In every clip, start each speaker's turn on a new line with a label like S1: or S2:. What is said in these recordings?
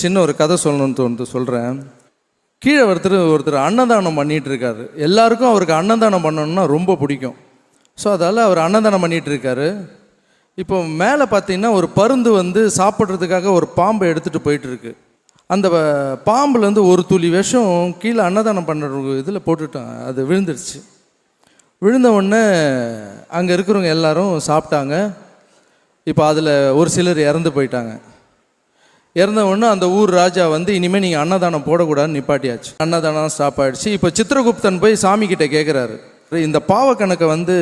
S1: சின்ன ஒரு கதை சொல்லணும்னு தோணுது சொல்கிறேன் கீழே ஒருத்தர் ஒருத்தர் அன்னதானம் பண்ணிகிட்டு இருக்காரு எல்லாருக்கும் அவருக்கு அன்னதானம் பண்ணணும்னா ரொம்ப பிடிக்கும். ஸோ அதால் அவர் அன்னதானம் பண்ணிகிட்டு இருக்காரு இப்போ மேலே பார்த்தீங்கன்னா ஒரு பருந்து வந்து சாப்பிட்றதுக்காக ஒரு பாம்பை எடுத்துகிட்டு போயிட்டுருக்கு. அந்த பாம்புலேருந்து ஒரு துளி விஷம் கீழே அன்னதானம் பண்ணுற இதில் போட்டுட்டான். அது விழுந்துருச்சு. விழுந்த உடனே அங்கே இருக்கிறவங்க எல்லாரும் சாப்பிட்டாங்க. இப்போ அதில் ஒரு சிலர் இறந்து போயிட்டாங்க. இறந்த உடனே அந்த ஊர் ராஜா வந்து இனிமேல் நீங்கள் அன்னதானம் போடக்கூடாதுன்னு நிப்பாட்டியாச்சு. அன்னதானம் ஸ்டாப் ஆயிடுச்சு இப்போ சித்திரகுப்தன் போய் சாமி கிட்ட கேட்குறாரு இந்த பாவ கணக்கை வந்து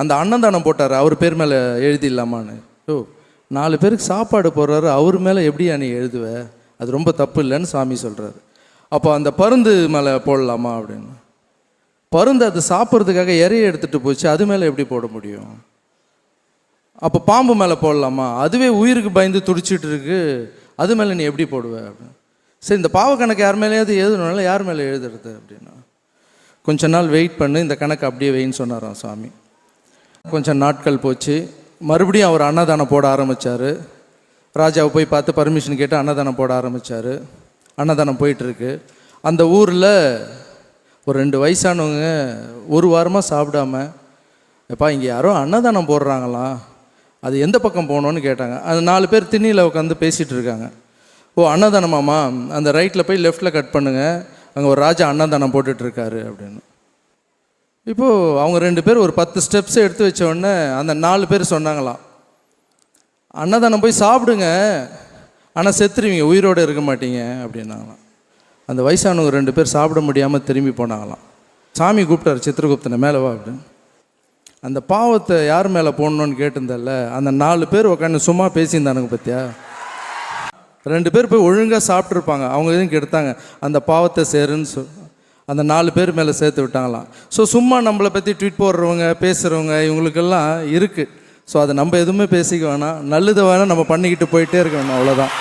S1: அந்த அன்னதானம் போட்டார் அவர் பேர் மேலே எழுதிடலாமான்னு? ஓ நாலு பேருக்கு சாப்பாடு போடுறாரு அவர் மேலே எப்படியா நீ எழுதுவ? அது ரொம்ப தப்பு இல்லைன்னு சாமி சொல்கிறாரு அப்போ அந்த பருந்து மேலே போடலாமா அப்படின்னு. பருந்து அது சாப்பிட்றதுக்காக இறைய எடுத்துகிட்டு போச்சு அது மேலே எப்படி போட முடியும்? அப்போ பாம்பு மேலே போடலாமா? அதுவே உயிருக்கு பயந்து துடிச்சிட்டு இருக்குது அது மேலே நீ எப்படி போடுவ அப்படின்னு. சரி இந்த பாவ கணக்கு யார் மேலேயாவது எழுதணும்ல யார் மேலே எழுதுறது அப்படின்னா கொஞ்ச நாள் வெயிட் பண்ணு இந்த கணக்கு அப்படியே வெயின்னு சொன்னாராம் சாமி கொஞ்சம் நாட்கள் போச்சு. மறுபடியும் அவர் அன்னதானம் போட ஆரம்பித்தார் ராஜாவை போய் பார்த்து பர்மிஷன் கேட்டு அன்னதானம் போட ஆரம்பித்தார் அன்னதானம் போயிட்டுருக்கு. அந்த ஊரில் ஒரு ரெண்டு வயசானவங்க ஒரு வாரமாக சாப்பிடாம எப்பா இங்கே யாரோ அன்னதானம் போடுறாங்களாம். அது எந்த பக்கம் போகணுன்னு கேட்டாங்க. அந்த நாலு பேர் திண்ணியில் உட்காந்து பேசிகிட்டு இருக்காங்க. ஓ அன்னதானமாம்மா அந்த ரைட்டில் போய் லெஃப்ட்டில் கட் பண்ணுங்கள் அங்கே ஒரு ராஜா அன்னதானம் போட்டுட்ருக்காரு அப்படின்னு. இப்போது அவங்க ரெண்டு பேர் ஒரு பத்து ஸ்டெப்ஸ் எடுத்து வச்ச உடனே அந்த நாலு பேர் சொன்னாங்களாம். அன்னதானம் போய் சாப்பிடுங்க. ஆனால் செத்துருவீங்க உயிரோடு இருக்க மாட்டீங்க அப்படின்னாங்களாம். அந்த வயசானவங்க ரெண்டு பேர் சாப்பிட முடியாமல் திரும்பி போனாங்களாம். சாமி கூப்பிட்டாரு சித்திரகுப்தனை மேலே வா அப்படின்னு. அந்த பாவத்தை யார் மேலே போடணும்னு கேட்டிருந்தல்ல அந்த நாலு பேர் உட்காந்து சும்மா பேசியிருந்தானுங்க பார்த்தியா ரெண்டு பேர் போய் ஒழுங்காக சாப்பிட்ருப்பாங்க அவங்க எதுவும் கெடுத்தாங்க. அந்த பாவத்தை சேருன்னு சொல் அந்த நாலு பேர் மேலே சேர்த்து விட்டாங்களாம். ஸோ சும்மா நம்மளை பற்றி ட்வீட் போடுறவங்க பேசுகிறவங்க இவங்களுக்கெல்லாம் இருக்குது ஸோ அதை நம்ம எதுவுமே பேசிக்க வேணாம். நல்லது வேணால் நம்ம பண்ணிக்கிட்டு போயிட்டே இருக்க வேணாம் அவ்வளோதான்